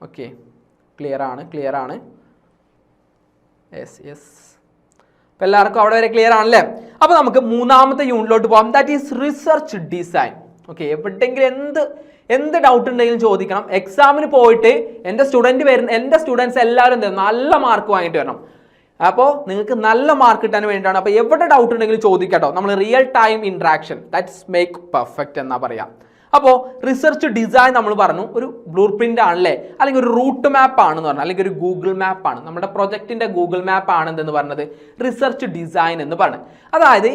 Okay clear ആണ് clear ആണ്. Yes yes അപ്പോൾ എല്ലാവർക്കും അവിടെ വരെ ക്ലിയർ ആണല്ലേ? അപ്പോൾ നമുക്ക് മൂന്നാമത്തെ യൂണിറ്റിലോട്ട് പോകാം that is research design okay എവിടെയെങ്കിലും എന്ത് എന്ത് ഡൗട്ട് ഉണ്ടെങ്കിലും ചോദിക്കണം. എക്സാമിന് പോയിട്ട് എന്റെ സ്റ്റുഡന്റ് വരുന്ന എന്റെ സ്റ്റുഡൻസ് എല്ലാവരും എന്ത് നല്ല മാർക്ക് വാങ്ങിയിട്ട് വരണം. അപ്പോൾ നിങ്ങൾക്ക് നല്ല മാർക്ക് കിട്ടാൻ വേണ്ടിയിട്ടാണ് അപ്പോൾ എവിടെ ഡൗട്ട് ഉണ്ടെങ്കിലും ചോദിക്കട്ടോ നമ്മൾ real time interaction that's make perfect എന്നാ പറയാം. അപ്പോൾ റിസർച്ച് ഡിസൈൻ നമ്മൾ പറഞ്ഞു ഒരു ബ്ലൂ പ്രിന്റ് ആണല്ലേ? അല്ലെങ്കിൽ ഒരു റൂട്ട് മാപ്പ് ആണെന്ന് പറഞ്ഞു അല്ലെങ്കിൽ ഒരു ഗൂഗിൾ മാപ്പ് ആണ്. നമ്മുടെ പ്രൊജക്റ്റിന്റെ ഗൂഗിൾ മാപ്പ് ആണ് എന്തെന്ന് പറഞ്ഞത്? റിസർച്ച് ഡിസൈൻ എന്ന് പറഞ്ഞു. അതായത്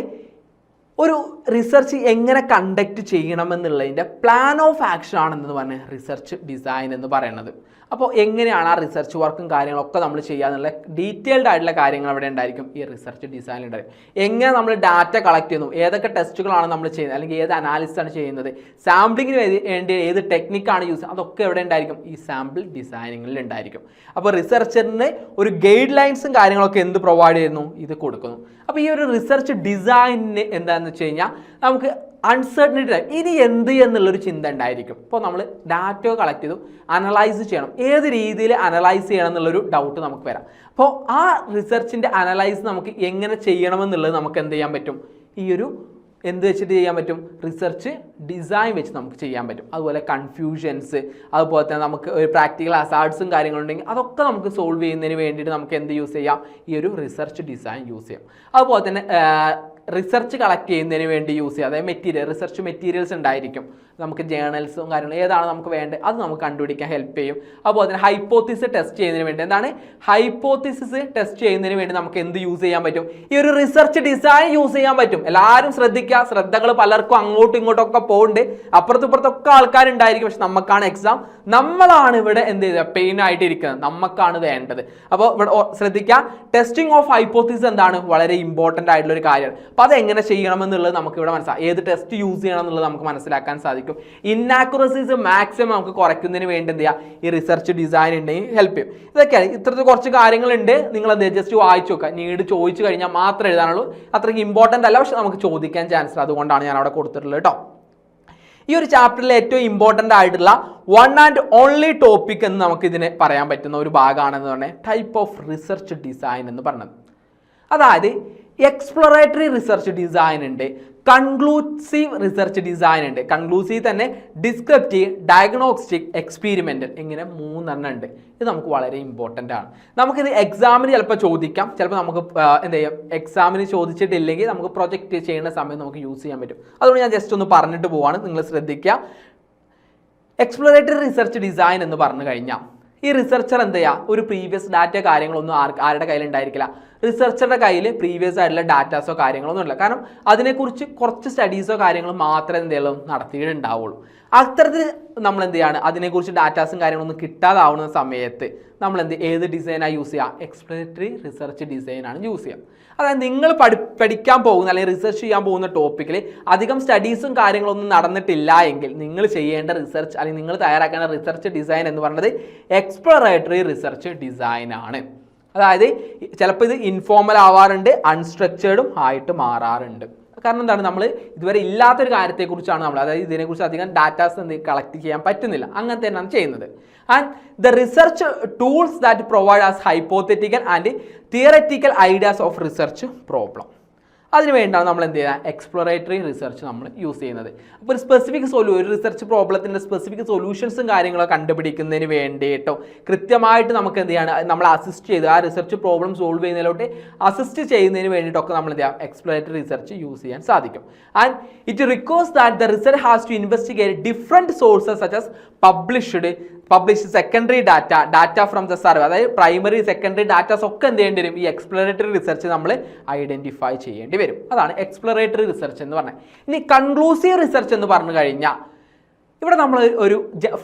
ഒരു റിസർച്ച് എങ്ങനെ കണ്ടക്ട് ചെയ്യണമെന്നുള്ളതിന്റെ പ്ലാൻ ഓഫ് ആക്ഷൻ ആണെന്ന് പറഞ്ഞ റിസർച്ച് ഡിസൈൻ എന്ന് പറയുന്നത് അപ്പോൾ എങ്ങനെയാണ് ആ റിസർച്ച് വർക്കും കാര്യങ്ങളൊക്കെ നമ്മൾ ചെയ്യാന്നുള്ള ഡീറ്റെയിൽഡ് ആയിട്ടുള്ള കാര്യങ്ങൾ അവിടെ ഉണ്ടായിരിക്കും ഈ റിസർച്ച് ഡിസൈനിൽ ഉണ്ടായിരിക്കും എങ്ങനെ നമ്മൾ ഡാറ്റ കളക്ട് ചെയ്യുന്നു? ഏതൊക്കെ ടെസ്റ്റുകളാണ് നമ്മൾ ചെയ്യുന്നത്? അല്ലെങ്കിൽ ഏത് അനാലിസിസ് ആണ് ചെയ്യുന്നത്? സാമ്പിളിങ്ങിന് വേണ്ടി ഏത് ടെക്നിക്കാണ് യൂസ് അതൊക്കെ എവിടെ ഉണ്ടായിരിക്കും? ഈ സാമ്പിൾ ഡിസൈനിങ്ങിൽ ഉണ്ടായിരിക്കും. അപ്പോൾ റിസർച്ചറിന് ഒരു ഗൈഡ് ലൈൻസും കാര്യങ്ങളൊക്കെ എന്ത് പ്രൊവൈഡ് ചെയ്യുന്നു? ഇത് കൊടുക്കുന്നു. അപ്പോൾ ഈ ഒരു റിസർച്ച് ഡിസൈനിന് എന്താണെന്ന് വെച്ച് കഴിഞ്ഞാൽ നമുക്ക് അൺസർട്ടനിറ്റി ഇനി എന്ത് എന്നുള്ളൊരു ചിന്ത ഉണ്ടായിരിക്കും. ഇപ്പോൾ നമ്മൾ ഡാറ്റ കളക്ട് ചെയ്തു അനലൈസ് ചെയ്യണം. ഏത് രീതിയിൽ അനലൈസ് ചെയ്യണം എന്നുള്ളൊരു ഡൗട്ട് നമുക്ക് വരാം. അപ്പോൾ ആ റിസർച്ചിന്റെ അനലൈസ് നമുക്ക് എങ്ങനെ ചെയ്യണമെന്നുള്ളത് നമുക്ക് എന്ത് ചെയ്യാൻ പറ്റും? ഈ ഒരു എന്ത് വെച്ചിട്ട് ചെയ്യാൻ പറ്റും? റിസർച്ച് ഡിസൈൻ വെച്ച് നമുക്ക് ചെയ്യാൻ പറ്റും. അതുപോലെ കൺഫ്യൂഷൻസ് അതുപോലെ തന്നെ നമുക്ക് ഒരു പ്രാക്ടിക്കൽ അസാർട്സും കാര്യങ്ങളുണ്ടെങ്കിൽ അതൊക്കെ നമുക്ക് സോൾവ് ചെയ്യുന്നതിന് വേണ്ടിയിട്ട് നമുക്ക് എന്ത് യൂസ് ചെയ്യാം? ഈ ഒരു റിസർച്ച് ഡിസൈൻ യൂസ് ചെയ്യാം. അതുപോലെ തന്നെ റിസർച്ച് കളക്ട് ചെയ്യുന്നതിന് വേണ്ടി യൂസ് ചെയ്യുക. അതായത് മെറ്റീരിയൽ റിസർച്ച് മെറ്റീരിയൽസ് ഉണ്ടായിരിക്കും. നമുക്ക് ജേണൽസും കാര്യങ്ങളും ഏതാണ് നമുക്ക് വേണ്ടത് അത് നമുക്ക് കണ്ടുപിടിക്കാൻ ഹെൽപ്പ് ചെയ്യും. അപ്പോൾ തന്നെ ഹൈപ്പോത്തിസ് ടെസ്റ്റ് ചെയ്യുന്നതിന് വേണ്ടി. എന്താണ്? ഹൈപ്പോത്തിസിസ് ടെസ്റ്റ് ചെയ്യുന്നതിന് വേണ്ടി നമുക്ക് എന്ത് യൂസ് ചെയ്യാൻ പറ്റും? ഈ ഒരു റിസർച്ച് ഡിസൈൻ യൂസ് ചെയ്യാൻ പറ്റും. എല്ലാവരും ശ്രദ്ധിക്കുക. ശ്രദ്ധകൾ പലർക്കും അങ്ങോട്ടും ഇങ്ങോട്ടും ഒക്കെ പോകുന്നുണ്ട് അപ്പുറത്തും ഇപ്പുറത്തൊക്കെ ആൾക്കാരുണ്ടായിരിക്കും പക്ഷെ നമുക്കാണ് എക്സാം നമ്മളാണ് ഇവിടെ എന്ത് ചെയ്യുക പെയിൻ ആയിട്ട് ഇരിക്കുന്നത് നമുക്കാണ് വേണ്ടത്. അപ്പോൾ ഇവിടെ ശ്രദ്ധിക്കുക. ടെസ്റ്റിംഗ് ഓഫ് ഹൈപ്പോത്തിസ് എന്താണ്? വളരെ ഇമ്പോർട്ടന്റ് ആയിട്ടുള്ള ഒരു കാര്യമാണ്. അപ്പോൾ അതെങ്ങനെ ചെയ്യണമെന്നുള്ളത് നമുക്ക് ഇവിടെ മനസ്സിലാക്കാം ഏത് ടെസ്റ്റ് യൂസ് ചെയ്യണം എന്നുള്ളത് നമുക്ക് മനസ്സിലാക്കാൻ സാധിക്കും. ഇന്നാക്യുറസീസ് മാക്സിമം നമുക്ക് കുറയ്ക്കുന്നതിന് വേണ്ടി എന്ത് ചെയ്യുക ഈ റിസർച്ച് ഡിസൈൻ ഉണ്ടെങ്കിൽ ഹെൽപ്പ് ചെയ്യും. ഇതൊക്കെയാണ്. ഇത്തരത്തിൽ കുറച്ച് കാര്യങ്ങളുണ്ട്. നിങ്ങൾ എന്ത് ജസ്റ്റ് വായിച്ചു നോക്കുക. നീട് ചോദിച്ചു കഴിഞ്ഞാൽ മാത്രമേ എഴുതാനുള്ളൂ. അത്രയ്ക്ക് ഇമ്പോർട്ടന്റ് അല്ല. പക്ഷെ നമുക്ക് ചോദിക്കാൻ ചാൻസ് അതുകൊണ്ടാണ് ഞാൻ അവിടെ കൊടുത്തിട്ടുള്ളത് കേട്ടോ ഈ ഒരു ചാപ്റ്ററിലെ ഏറ്റവും ഇമ്പോർട്ടന്റ് ആയിട്ടുള്ള വൺ ആൻഡ് ഓൺലി ടോപ്പിക് എന്ന് നമുക്ക് ഇതിനെ പറയാൻ പറ്റുന്ന ഒരു ഭാഗമാണെന്ന് പറഞ്ഞാൽ ടൈപ്പ് ഓഫ് റിസർച്ച് ഡിസൈൻ എന്ന് പറഞ്ഞത്. അതായത് എക്സ്പ്ലോറേറ്ററി റിസർച്ച് ഡിസൈൻ ഉണ്ട്. കൺക്ലൂസീവ് റിസർച്ച് ഡിസൈൻ ഉണ്ട്. കൺക്ലൂസീവ് തന്നെ ഡിസ്ക്രിപ്റ്റീവ് ഡയഗ്നോസ്റ്റിക് എക്സ്പീരിമെന്റൽ ഇങ്ങനെ മൂന്നെണ്ണം ഉണ്ട്. ഇത് നമുക്ക് വളരെ ഇമ്പോർട്ടന്റ് ആണ്. നമുക്കിത് എക്സാമിന് ചിലപ്പോൾ ചോദിക്കാം. ചിലപ്പോൾ നമുക്ക് എന്ത് ചെയ്യാം? എക്സാമിന് ചോദിച്ചിട്ടില്ലെങ്കിൽ നമുക്ക് പ്രൊജക്റ്റ് ചെയ്യുന്ന സമയം നമുക്ക് യൂസ് ചെയ്യാൻ പറ്റും. അതുകൊണ്ട് ഞാൻ ജസ്റ്റ് ഒന്ന് പറഞ്ഞിട്ട് പോവാണ്. നിങ്ങൾ ശ്രദ്ധിക്കുക. എക്സ്പ്ലോറേറ്ററി റിസർച്ച് ഡിസൈൻ എന്ന് പറഞ്ഞു കഴിഞ്ഞാൽ ഈ റിസർച്ചർ എന്ത് ചെയ്യുക ഒരു പ്രീവിയസ് ഡാറ്റ കാര്യങ്ങളൊന്നും ആരുടെ കയ്യിലുണ്ടായിരിക്കില്ല. റിസർച്ചറുടെ കയ്യിൽ പ്രീവിയസ് ആയിട്ടുള്ള ഡാറ്റാസോ കാര്യങ്ങളൊന്നും ഇല്ല. കാരണം അതിനെക്കുറിച്ച് കുറച്ച് സ്റ്റഡീസോ കാര്യങ്ങളും മാത്രമേ എന്തെങ്കിലും നടത്തിയിട്ടുണ്ടാവുള്ളൂ. അത്തരത്തിൽ നമ്മൾ എന്ത് ചെയ്യാണ് അതിനെക്കുറിച്ച് ഡാറ്റാസും കാര്യങ്ങളൊന്നും കിട്ടാതാവുന്ന സമയത്ത് നമ്മൾ എന്ത് ഏത് ഡിസൈനാണ് യൂസ് ചെയ്യുക എക്സ്പ്ലോറേറ്ററി റിസർച്ച് ഡിസൈനാണ് യൂസ് ചെയ്യുക അതായത് നിങ്ങൾ പഠി പഠിക്കാൻ പോകുന്ന അല്ലെങ്കിൽ റിസർച്ച് ചെയ്യാൻ പോകുന്ന ടോപ്പിക്കിൽ അധികം സ്റ്റഡീസും കാര്യങ്ങളൊന്നും നടന്നിട്ടില്ല എങ്കിൽ നിങ്ങൾ ചെയ്യേണ്ട റിസർച്ച് അല്ലെങ്കിൽ നിങ്ങൾ തയ്യാറാക്കേണ്ട റിസർച്ച് ഡിസൈൻ എന്ന് പറയുന്നത് എക്സ്പ്ലോറേറ്ററി റിസർച്ച് ഡിസൈൻ ആണ്. അതായത് ചിലപ്പോൾ ഇത് ഇൻഫോർമൽ ആവാറുണ്ട് അൺസ്ട്രക്ചേർഡും ആയിട്ട് മാറാറുണ്ട്. കാരണം എന്താണ്? നമ്മൾ ഇതുവരെ ഇല്ലാത്തൊരു കാര്യത്തെക്കുറിച്ചാണ് നമ്മൾ അതായത് ഇതിനെക്കുറിച്ച് അധികം ഡാറ്റാസ് എന്ത് കളക്ട് ചെയ്യാൻ പറ്റുന്നില്ല. അങ്ങനെ തന്നെയാണ് ചെയ്യുന്നത്. And the research tools that provide as hypothetical and theoretical ideas of research problem അതിന് വേണ്ടിയാണ് നമ്മൾ എന്ത് ചെയ്യുക? എക്സ്പ്ലോറേറ്ററി റിസർച്ച് നമ്മൾ യൂസ് ചെയ്യുന്നത്. അപ്പോൾ ഒരു സ്പെസിഫിക് സൊല്യൂ ഒരു റിസർച്ച് പ്രോബ്ലത്തിന്റെ സ്പെസിഫിക് സൊല്യൂഷൻസും കാര്യങ്ങളൊക്കെ കണ്ടുപിടിക്കുന്നതിന് വേണ്ടിയിട്ടോ കൃത്യമായിട്ട് നമുക്ക് എന്ത് ചെയ്യാണ്? നമ്മൾ അസിസ്റ്റ് ചെയ്ത് ആ റിസർച്ച് പ്രോബ്ലം സോൾവ് ചെയ്യുന്നതിലോട്ട് അസിസ്റ്റ് ചെയ്യുന്നതിന് വേണ്ടിയിട്ടൊക്കെ നമ്മൾ എന്ത് ചെയ്യാം എക്സ്പ്ലോറേറ്ററി റിസർച്ച് യൂസ് ചെയ്യാൻ സാധിക്കും. And it requires that the research has to investigate different sources such as published publish secondary data data from the survey അതായത് പ്രൈമറി സെക്കൻഡറി ഡാറ്റാസ് ഒക്കെ എന്ത് ചെയ്യേണ്ടി വരും? ഈ എക്സ്പ്ലോറേറ്ററി റിസർച്ച് നമ്മൾ ഐഡന്റിഫൈ ചെയ്യേണ്ടി വരും. അതാണ് എക്സ്പ്ലോറേറ്ററി റിസർച്ച് എന്ന് പറഞ്ഞത്. ഇനി കൺക്ലൂസീവ് റിസർച്ച് എന്ന് പറഞ്ഞു കഴിഞ്ഞാൽ ഇവിടെ നമ്മൾ ഒരു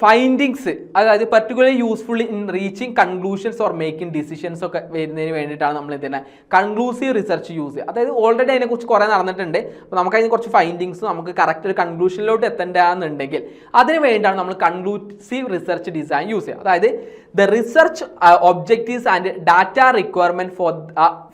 ഫൈൻഡിങ്സ് അതായത് particular useful in reaching conclusions or making decisions ഒക്കെ വരുന്നതിന് വേണ്ടിയിട്ടാണ് നമ്മൾ ഇതിനെ കൺക്ലൂസീവ് റിസർച്ച് യൂസ് ചെയ്യുക. അതായത് ഓൾറെഡി അതിനെക്കുറിച്ച് കുറേ നടന്നിട്ടുണ്ട്. അപ്പോൾ നമുക്ക് കുറച്ച് ഫൈൻഡിങ്സ് നമുക്ക് കറക്റ്റ് ഒരു കൺക്ലൂഷനിലോട്ട് എത്തേണ്ടതെന്നുണ്ടെങ്കിൽ അതിന് വേണ്ടിയാണ് നമ്മൾ കൺക്ലൂസീവ് റിസർച്ച് ഡിസൈൻ യൂസ് ചെയ്യുക. അതായത് the research objectives and data requirement for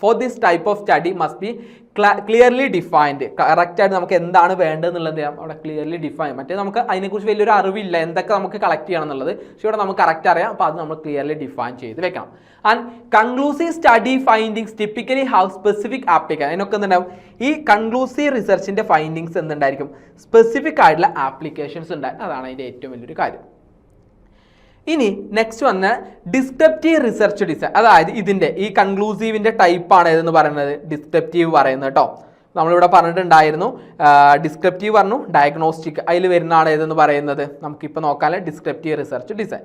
for this type of study must be clearly defined കറക്റ്റായിട്ട് നമുക്ക് എന്താണ് വേണ്ടതെന്നുള്ളത് അവിടെ ക്ലിയർലി ഡിഫൈൻ മറ്റേ നമുക്ക് അതിനെക്കുറിച്ച് വലിയൊരു അറിവില്ല എന്തൊക്കെ നമുക്ക് കളക്ട് ചെയ്യണം എന്നുള്ളത് പക്ഷേ ഇവിടെ നമുക്ക് കറക്റ്റ് അറിയാം. അപ്പോൾ അത് നമ്മൾ ക്ലിയർലി ഡിഫൈൻ ചെയ്ത് വെക്കാം and conclusive study findings typically how specific application അതിനൊക്കെ എന്തുണ്ടാവും? ഈ കൺക്ലൂസീവ് റിസർച്ചിന്റെ ഫൈൻഡിങ്സ് എന്തുണ്ടായിരിക്കും? സ്പെസിഫിക് ആയിട്ടുള്ള ആപ്ലിക്കേഷൻസ് ഉണ്ടായി. അതാണ് അതിന്റെ ഏറ്റവും വലിയൊരു കാര്യം. ഇനി നെക്സ്റ്റ് വന്ന ഡിസ്ക്രിപ്റ്റീവ് റിസർച്ച് ഡിസൈൻ അതായത് ഇതിന്റെ ഈ കൺക്ലൂസീവിന്റെ ടൈപ്പാണ് ഏതെന്ന് പറയുന്നത്? ഡിസ്ക്രിപ്റ്റീവ് പറയുന്നത് കേട്ടോ നമ്മളിവിടെ പറഞ്ഞിട്ടുണ്ടായിരുന്നു ഡിസ്ക്രിപ്റ്റീവ് പറഞ്ഞു ഡയഗ്നോസ്റ്റിക് അതിൽ വരുന്നതാണ് ഏതെന്ന് പറയുന്നത്? നമുക്കിപ്പോൾ നോക്കാല്ലേ ഡിസ്ക്രിപ്റ്റീവ് റിസർച്ച് ഡിസൈൻ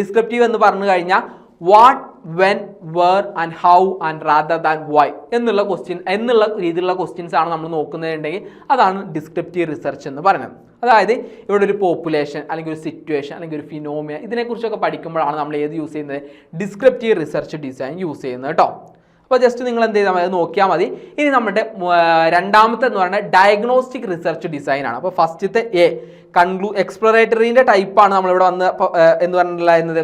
ഡിസ്ക്രിപ്റ്റീവ് എന്ന് പറഞ്ഞു കഴിഞ്ഞാൽ what when where and how and rather than why എന്നുള്ള ക്വസ്റ്റ്യൻ എന്നുള്ള രീതിയിലുള്ള ക്വസ്റ്റ്യൻസ് ആണ് നമ്മൾ നോക്കുന്നതുണ്ടെങ്കിൽ അതാണ് ഡിസ്ക്രിപ്റ്റീവ് റിസർച്ച് എന്ന് പറയുന്നത്. അതായത് ഇവിടെ ഒരു പോപ്പുലേഷൻ അല്ലെങ്കിൽ ഒരു സിറ്റുവേഷൻ അല്ലെങ്കിൽ ഒരു ഫിനോമിയ ഇതിനെക്കുറിച്ചൊക്കെ പഠിക്കുമ്പോഴാണ് നമ്മൾ ഏത് യൂസ് ചെയ്യുന്നത്? ഡിസ്ക്രിപ്റ്റീവ് റിസർച്ച് ഡിസൈൻ യൂസ് ചെയ്യുന്നത് കേട്ടോ അപ്പോൾ ജസ്റ്റ് നിങ്ങൾ എന്ത് ചെയ്താൽ മതി? നോക്കിയാൽ മതി. ഇനി നമ്മുടെ രണ്ടാമത്തെ എന്ന് പറയുന്നത് ഡയഗ്നോസ്റ്റിക് റിസർച്ച് ഡിസൈൻ ആണ്. അപ്പോൾ ഫസ്റ്റത്തെ എ കൺക്ലൂ എക്സ്പ്ലോറേറ്ററിന്റെ ടൈപ്പാണ് നമ്മളിവിടെ വന്ന് എന്ന് പറഞ്ഞിട്ടുണ്ടായിരുന്നത്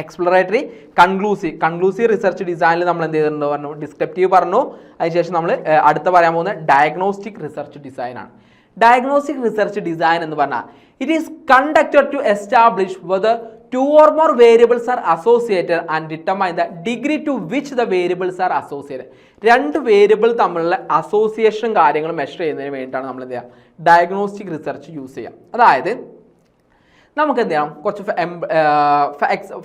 എക്സ്പ്ലോറേറ്ററി കൺക്ലൂസീവ് കൺക്ലൂസീവ് റിസർച്ച് ഡിസൈനിൽ നമ്മൾ എന്ത് ചെയ്തിട്ടുണ്ട് പറഞ്ഞു? ഡിസ്ക്രിപ്റ്റീവ് പറഞ്ഞു. അതിനുശേഷം നമ്മൾ അടുത്ത പറയാൻ പോകുന്ന ഡയഗ്നോസ്റ്റിക് റിസർച്ച് ഡിസൈനാണ് ഡയഗ്നോസ്റ്റിക് റിസർച്ച് ഡിസൈൻ എന്ന് പറഞ്ഞാൽ it is conducted to establish whether two or more variables are associated and determine the degree to which the variables are associated രണ്ട് വേരിയബിൾ തമ്മിലുള്ള അസോസിയേഷൻ കാര്യങ്ങൾ മെഷർ ചെയ്യുന്നതിന് വേണ്ടിയിട്ടാണ് നമ്മൾ എന്ത് ചെയ്യുക? ഡയഗ്നോസ്റ്റിക് റിസർച്ച് യൂസ് ചെയ്യുക. അതായത് നമുക്ക് എന്ത് ചെയ്യണം കുറച്ച്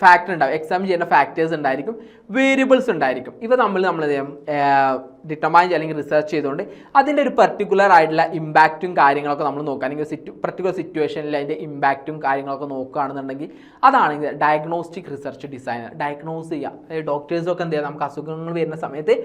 ഫാക്ടർ ഉണ്ടാവും. എക്സാം ചെയ്യുന്ന ഫാക്ടേഴ്സ് ഉണ്ടായിരിക്കും. വേരിയബിൾസ് ഉണ്ടായിരിക്കും. ഇവ നമ്മൾ നമ്മൾ എന്ത് ചെയ്യും ഡിറ്റർമൈൻ അല്ലെങ്കിൽ റിസർച്ച് ചെയ്തുകൊണ്ട് അതിന്റെ ഒരു പെർട്ടിക്കുലർ ആയിട്ടുള്ള ഇമ്പാക്റ്റും കാര്യങ്ങളൊക്കെ നമ്മൾ നോക്കുക. അല്ലെങ്കിൽ സിറ്റു പെർട്ടിക്കുലർ സിറ്റുവേഷനിൽ അതിന്റെ ഇമ്പാക്റ്റും കാര്യങ്ങളൊക്കെ നോക്കുകയാണെന്നുണ്ടെങ്കിൽ അതാണെങ്കിൽ ഡയഗ്നോസ്റ്റിക് റിസർച്ച് ഡിസൈനർ ഡയഗ്നോസ് ചെയ്യുക. ഡോക്ടേഴ്സൊക്കെ എന്ത് ചെയ്യുക? നമുക്ക് അസുഖങ്ങൾ വരുന്ന സമയത്ത്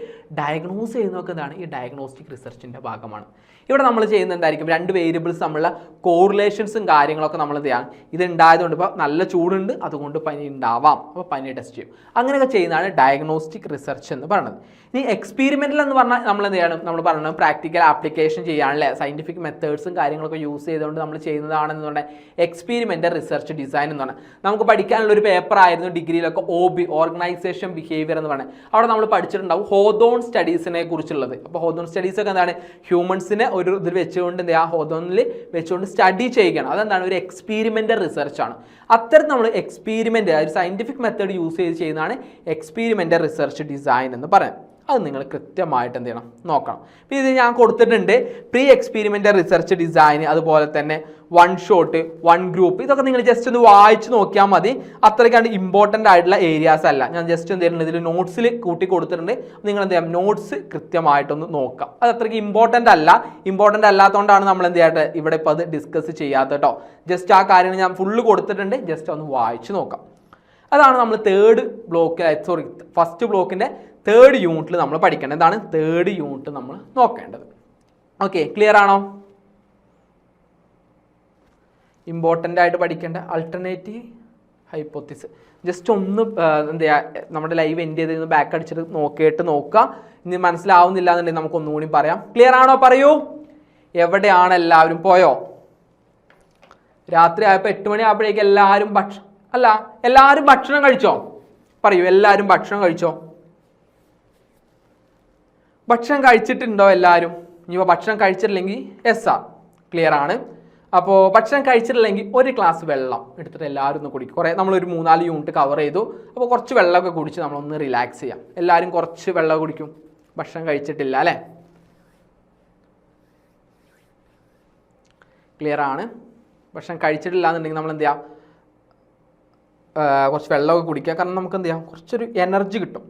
ഡയഗ്നോസ് ചെയ്യുന്നതൊക്കെ എന്താണ്? ഈ ഡയഗ്നോസ്റ്റിക് റിസർച്ചിന്റെ ഭാഗമാണ്. ഇവിടെ നമ്മൾ ചെയ്യുന്നത് എന്തായിരിക്കും? രണ്ട് വേരിയബിൾസ് തമ്മിലുള്ള കോറിലേഷൻസും കാര്യങ്ങളൊക്കെ നമ്മൾ ചെയ്യാം? ഇത് ഉണ്ടായതുകൊണ്ട് ഇപ്പോൾ നല്ല ചൂടുണ്ട്. അതുകൊണ്ട് പനി ഉണ്ടാവാം. അപ്പോൾ പനി ടെസ്റ്റ് ചെയ്യും. അങ്ങനെയൊക്കെ ചെയ്യുന്നതാണ് ഡയഗ്നോസ്റ്റിക് റിസർച്ച് എന്ന് പറയുന്നത്. ഇനി എക്സ്പീരിമെന്റൽ എന്ന് പറഞ്ഞാൽ നമ്മൾ എന്ത് ചെയ്യണം നമ്മൾ പറഞ്ഞു പ്രാക്ടിക്കൽ ആപ്ലിക്കേഷൻ ചെയ്യാനല്ലേ സയന്റിഫിക് മെത്തേഡ്സും കാര്യങ്ങളൊക്കെ യൂസ് ചെയ്തുകൊണ്ട് നമ്മൾ ചെയ്യുന്നതാണെന്ന് പറഞ്ഞാൽ എക്സ്പീരിമെന്റൽ റിസർച്ച് ഡിസൈൻ എന്ന് പറഞ്ഞാൽ നമുക്ക് പഠിക്കാനുള്ള ഒരു പേപ്പർ ആയിരുന്നു ഡിഗ്രിയിലൊക്കെ ഒ ബി ഓർഗനൈസേഷൻ ബിഹേവിയർ എന്ന് പറഞ്ഞാൽ അവിടെ നമ്മൾ പഠിച്ചിട്ടുണ്ടാവും ഹോദോൺ സ്റ്റഡീസിനെ കുറിച്ചുള്ളത്. അപ്പോൾ ഹോദോൺ സ്റ്റഡീസ് ഒക്കെ എന്താണ്? ഹ്യൂമൻസിനെ ഒരു ഇതിൽ വെച്ചുകൊണ്ട് എന്ത് ചെയ്യുക ഹോദോണിൽ വെച്ചുകൊണ്ട് സ്റ്റഡി ചെയ്യുകയാണ് അതെന്താണ്? ഒരു എക്സ്പീരിമെന്റൽ റിസർച്ചാണ് അത്തരം നമ്മൾ എക്സ്പീരിമെന്റ് ഒരു സയന്റിഫിക് മെത്തേഡ് യൂസ് ചെയ്ത് ചെയ്യുന്നതാണ് എക്സ്പീരിമെന്റൽ റിസർച്ച് ഡിസൈൻ എന്ന് പറയാം അത് നിങ്ങൾ കൃത്യമായിട്ട് എന്ത് ചെയ്യണം? നോക്കണം. പിന്നെ ഇത് ഞാൻ കൊടുത്തിട്ടുണ്ട് പ്രീ എക്സ്പീരിമെന്റ് റിസർച്ച് ഡിസൈൻ അതുപോലെ തന്നെ വൺ ഷോട്ട് വൺ ഗ്രൂപ്പ് ഇതൊക്കെ നിങ്ങൾ ജസ്റ്റ് ഒന്ന് വായിച്ച് നോക്കിയാൽ മതി. അത്രയ്ക്കാണ് ഇമ്പോർട്ടന്റ് ആയിട്ടുള്ള ഏരിയാസ് അല്ല. ഞാൻ ജസ്റ്റ് എന്ത് ചെയ്യുന്നുണ്ട്? ഇതിൽ നോട്ട്സിൽ കൂട്ടി കൊടുത്തിട്ടുണ്ട്. നിങ്ങൾ എന്ത് ചെയ്യാം? നോട്ട്സ് കൃത്യമായിട്ടൊന്ന് നോക്കാം. അത് അത്രയ്ക്ക് ഇമ്പോർട്ടന്റ് അല്ല. ഇമ്പോർട്ടന്റ് അല്ലാത്തതുകൊണ്ടാണ് നമ്മൾ എന്ത് ചെയ്യട്ടെ ഇവിടെ ഇപ്പോൾ അത് ഡിസ്കസ് ചെയ്യാത്ത കേട്ടോ ജസ്റ്റ് ആ കാര്യങ്ങൾ ഞാൻ ഫുള്ള് കൊടുത്തിട്ടുണ്ട്. ജസ്റ്റ് ഒന്ന് വായിച്ച് നോക്കാം. അതാണ് നമ്മൾ തേർഡ് ബ്ലോക്ക് സോറി ഫസ്റ്റ് ബ്ലോക്കിന്റെ തേർഡ് യൂണിറ്റിൽ നമ്മൾ പഠിക്കേണ്ടത് എന്താണ്? തേർഡ് യൂണിറ്റ് നമ്മൾ നോക്കേണ്ടത്. ഓക്കെ ക്ലിയർ ആണോ? ഇമ്പോർട്ടന്റ് ആയിട്ട് പഠിക്കേണ്ട അൾട്ടർനേറ്റീവ് ഹൈപ്പോത്തിസ് ജസ്റ്റ് ഒന്ന് എന്താ നമ്മുടെ ലൈവ് എൻഡ് ചെയ്ത് ബാക്ക് അടിച്ചിട്ട് നോക്കിയിട്ട് നോക്കുക. ഇനി മനസ്സിലാവുന്നില്ല എന്നുണ്ടെങ്കിൽ നമുക്ക് ഒന്നുകൂടി പറയാം. ക്ലിയർ ആണോ? പറയൂ. എവിടെയാണ് എല്ലാവരും പോയോ? രാത്രി ആയപ്പോൾ എട്ട് മണി ആയപ്പോഴേക്കും എല്ലാവരും ഭക്ഷണം അല്ല എല്ലാവരും ഭക്ഷണം കഴിച്ചോ? പറയൂ എല്ലാവരും ഭക്ഷണം കഴിച്ചോ? ഭക്ഷണം കഴിച്ചിട്ടുണ്ടോ എല്ലാവരും? ഇനിയിപ്പോൾ ഭക്ഷണം കഴിച്ചിട്ടില്ലെങ്കിൽ എസ് ആ. ക്ലിയർ ആണ്. അപ്പോൾ ഭക്ഷണം കഴിച്ചിട്ടില്ലെങ്കിൽ ഒരു ഗ്ലാസ് വെള്ളം എടുത്തിട്ട് എല്ലാവരും ഒന്ന് കുടിക്കും. കുറേ നമ്മളൊരു മൂന്നാൽ യൂണിറ്റ് കവർ ചെയ്തു. അപ്പോൾ കുറച്ച് വെള്ളമൊക്കെ കുടിച്ച് നമ്മളൊന്ന് റിലാക്സ് ചെയ്യാം. എല്ലാവരും കുറച്ച് വെള്ളം കുടിക്കും. ഭക്ഷണം കഴിച്ചിട്ടില്ല അല്ലേ? ക്ലിയർ ആണ്. ഭക്ഷണം കഴിച്ചിട്ടില്ല എന്നുണ്ടെങ്കിൽ നമ്മൾ എന്ത് ചെയ്യാം? കുറച്ച് വെള്ളമൊക്കെ കുടിക്കുക കാരണം നമുക്ക് എന്ത് ചെയ്യാം? കുറച്ചൊരു എനർജി കിട്ടും.